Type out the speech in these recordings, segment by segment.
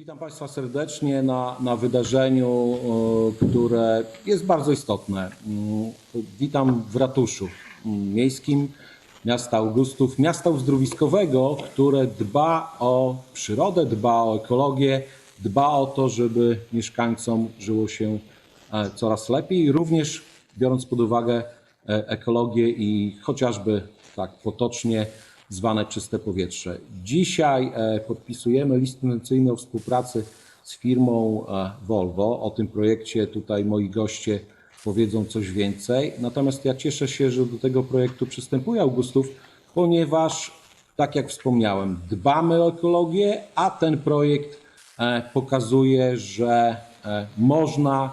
Witam Państwa serdecznie na, na wydarzeniu, e, które jest bardzo istotne. Mm, Witam w ratuszu miejskim miasta Augustów, miasta uzdrowiskowego, które dba o przyrodę, dba o ekologię, dba o to, żeby mieszkańcom żyło się e, coraz lepiej, również biorąc pod uwagę e, ekologię i chociażby tak potocznie zwane czyste powietrze. Dzisiaj e, podpisujemy list intencyjny o współpracy z firmą e, Volvo. O tym projekcie tutaj moi goście powiedzą coś więcej. Natomiast ja cieszę się, że do tego projektu przystępuje Augustów, ponieważ tak jak wspomniałem, dbamy o ekologię, a ten projekt e, pokazuje, że można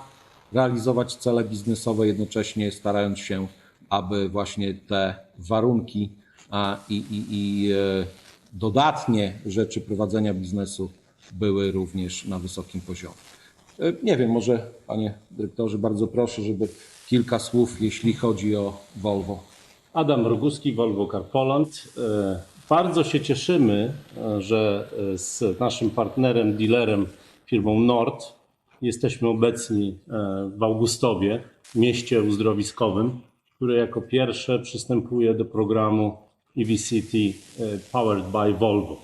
realizować cele biznesowe, jednocześnie starając się, aby właśnie te warunki a, i, i, i e, dodatnie rzeczy prowadzenia biznesu były również na wysokim poziomie. E, Nie wiem, może panie dyrektorze, bardzo proszę, żeby kilka słów, jeśli chodzi o Volvo. Adam Roguski, Volvo Car Poland. E, Bardzo się cieszymy, że z naszym partnerem, dealerem, firmą Nord, jesteśmy obecni w Augustowie, mieście uzdrowiskowym, które jako pierwsze przystępuje do programu EV City e, Powered by Volvo.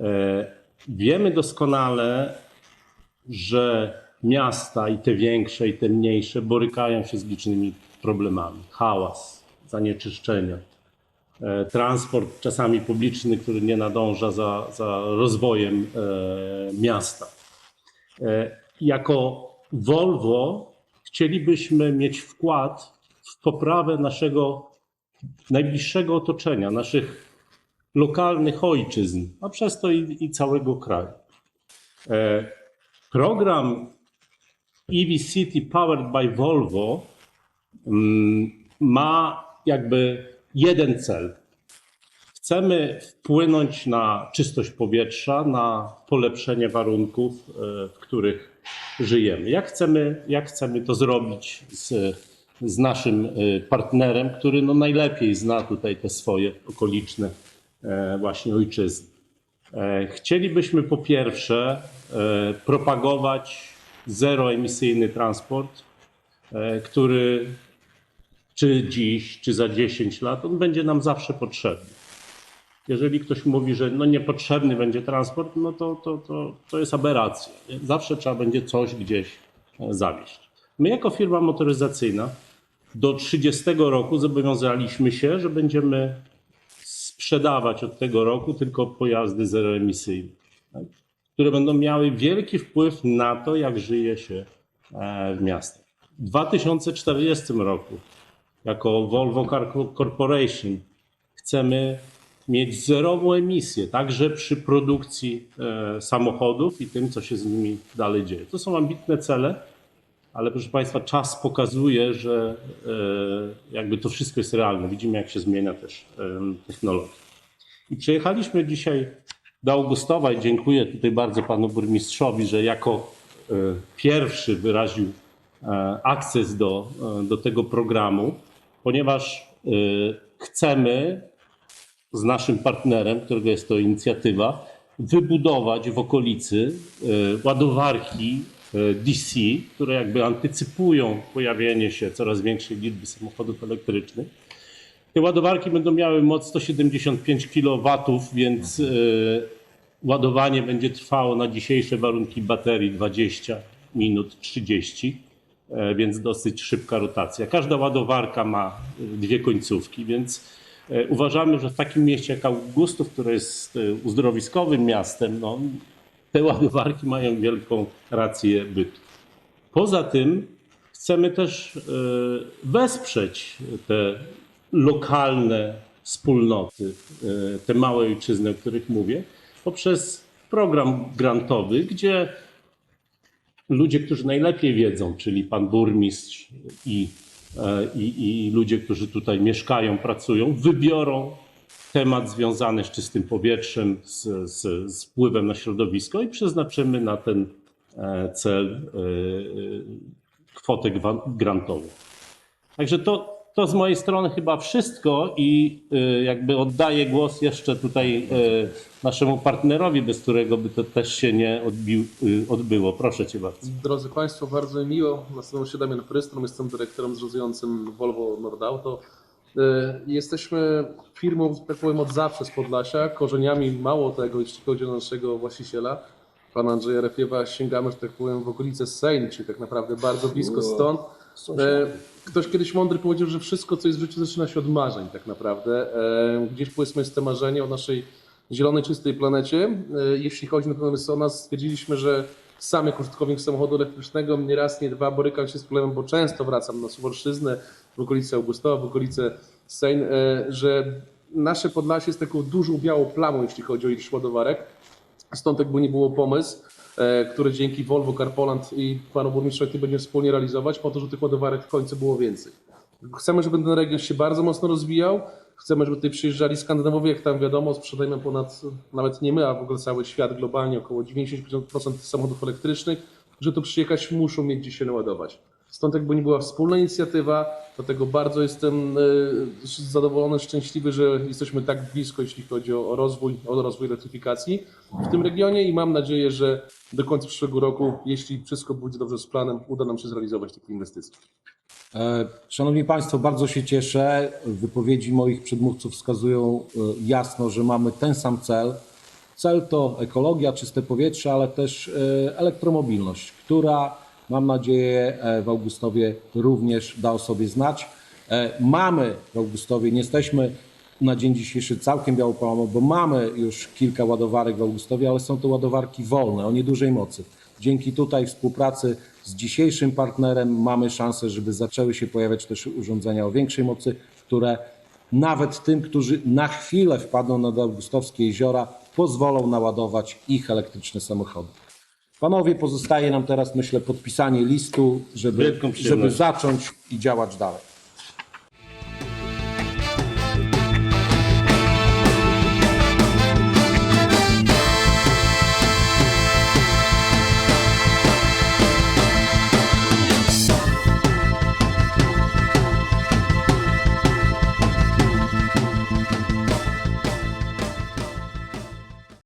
E, Wiemy doskonale, że miasta i te większe, i te mniejsze borykają się z licznymi problemami. Hałas, zanieczyszczenia, e, transport czasami publiczny, który nie nadąża za, za rozwojem e, miasta. E, jako Volvo chcielibyśmy mieć wkład w poprawę naszego najbliższego otoczenia, naszych lokalnych ojczyzn, a przez to i, i całego kraju. E, Program EV City Powered by Volvo mm, ma jakby jeden cel. Chcemy wpłynąć na czystość powietrza, na polepszenie warunków, e, w których żyjemy. Jak chcemy, jak chcemy to zrobić z, z naszym e, partnerem, który no najlepiej zna tutaj te swoje okoliczne e, właśnie ojczyzny? E, Chcielibyśmy po pierwsze propagować zeroemisyjny transport, który czy dziś, czy za 10 lat, on będzie nam zawsze potrzebny. Jeżeli ktoś mówi, że no niepotrzebny będzie transport, no to, to, to, to jest aberracja. Zawsze trzeba będzie coś gdzieś zawieźć. My jako firma motoryzacyjna do 30 roku zobowiązaliśmy się, że będziemy sprzedawać od tego roku tylko pojazdy zeroemisyjne, tak? które będą miały wielki wpływ na to, jak żyje się e, w miastach. W 2040 roku jako Volvo Car Corporation chcemy mieć zerową emisję, także przy produkcji e, samochodów i tym, co się z nimi dalej dzieje. To są ambitne cele, ale proszę Państwa, czas pokazuje, że e, jakby to wszystko jest realne. Widzimy, jak się zmienia też technologia. I przyjechaliśmy dzisiaj do Augustowa i dziękuję tutaj bardzo panu burmistrzowi, że jako e, pierwszy wyraził e, akces do, do tego programu, ponieważ chcemy z naszym partnerem, którego jest to inicjatywa, wybudować w okolicy ładowarki DC, które jakby antycypują pojawienie się coraz większej liczby samochodów elektrycznych. Te ładowarki będą miały moc 175 kW, więc e, ładowanie będzie trwało na dzisiejsze warunki baterii 20 minut 30, e, więc dosyć szybka rotacja. Każda ładowarka ma e, dwie końcówki, więc e, uważamy, że w takim mieście jak Augustów, które jest e, uzdrowiskowym miastem, no, te ładowarki mają wielką rację bytu. Poza tym chcemy też e, wesprzeć te lokalne wspólnoty, e, te małe ojczyzny, o których mówię, poprzez program grantowy, gdzie ludzie, którzy najlepiej wiedzą, czyli pan burmistrz i, e, i, i ludzie, którzy tutaj mieszkają, pracują, wybiorą temat związany z czystym powietrzem, z, z, z wpływem na środowisko i przeznaczymy na ten e, cel e, e, kwotę grantową. Także to, to z mojej strony chyba wszystko i y, jakby oddaję głos jeszcze tutaj naszemu partnerowi, bez którego by to też się nie odbił, odbyło. Proszę Cię bardzo. Drodzy Państwo, bardzo mi miło. Nazywam się Damian Frystrom, jestem dyrektorem zarządzającym Volvo Nordauto. E, Jesteśmy firmą, tak powiem, od zawsze z Podlasia, korzeniami mało tego, jeśli chodzi o naszego właściciela, pana Andrzeja Refiewa, sięgamy, że tak powiem, w okolice Sejn, czyli tak naprawdę bardzo blisko stąd. E, Ktoś kiedyś mądry powiedział, że wszystko, co jest w życiu, zaczyna się od marzeń tak naprawdę. E, Gdzieś powiedzmy jest to marzenie o naszej zielonej, czystej planecie. Jeśli chodzi natomiast o nas, stwierdziliśmy, że sam jako użytkownik samochodu elektrycznego nie raz, nie dwa borykam się z problemem, bo często wracam na Suwalszczyznę, w okolice Augustowa, w okolice Sejn, e, że nasze Podlasie jest taką dużą białą plamą, jeśli chodzi o ilość ładowarek. Stąd jakby nie było pomysł, e, który dzięki Volvo Car Poland i panu burmistrzowi będziemy wspólnie realizować, po to, żeby tych ładowarek w końcu było więcej. Chcemy, żeby ten region się bardzo mocno rozwijał. Chcemy, żeby tutaj przyjeżdżali Skandynawowie, jak tam wiadomo, sprzedajemy ponad, nawet nie my, a w ogóle cały świat globalnie, około 90% samochodów elektrycznych, że tu przyjechać muszą mieć gdzie się naładować. Stąd jakby nie była wspólna inicjatywa, dlatego bardzo jestem e, zadowolony, szczęśliwy, że jesteśmy tak blisko, jeśli chodzi o o rozwój, o rozwój elektryfikacji w tym regionie i mam nadzieję, że do końca przyszłego roku, jeśli wszystko pójdzie dobrze z planem, uda nam się zrealizować takie inwestycje. E, Szanowni Państwo, bardzo się cieszę. Wypowiedzi moich przedmówców wskazują e, jasno, że mamy ten sam cel. Cel to ekologia, czyste powietrze, ale też e, elektromobilność, która mam nadzieję w Augustowie również da o sobie znać. Mamy w Augustowie, nie jesteśmy na dzień dzisiejszy całkiem białopolamo, bo mamy już kilka ładowarek w Augustowie, ale są to ładowarki wolne, o niedużej mocy. Dzięki tutaj współpracy z dzisiejszym partnerem mamy szansę, żeby zaczęły się pojawiać też urządzenia o większej mocy, które nawet tym, którzy na chwilę wpadną nad Augustowskie jeziora, pozwolą naładować ich elektryczne samochody. Panowie, pozostaje nam teraz, myślę, podpisanie listu, żeby, żeby zacząć i działać dalej.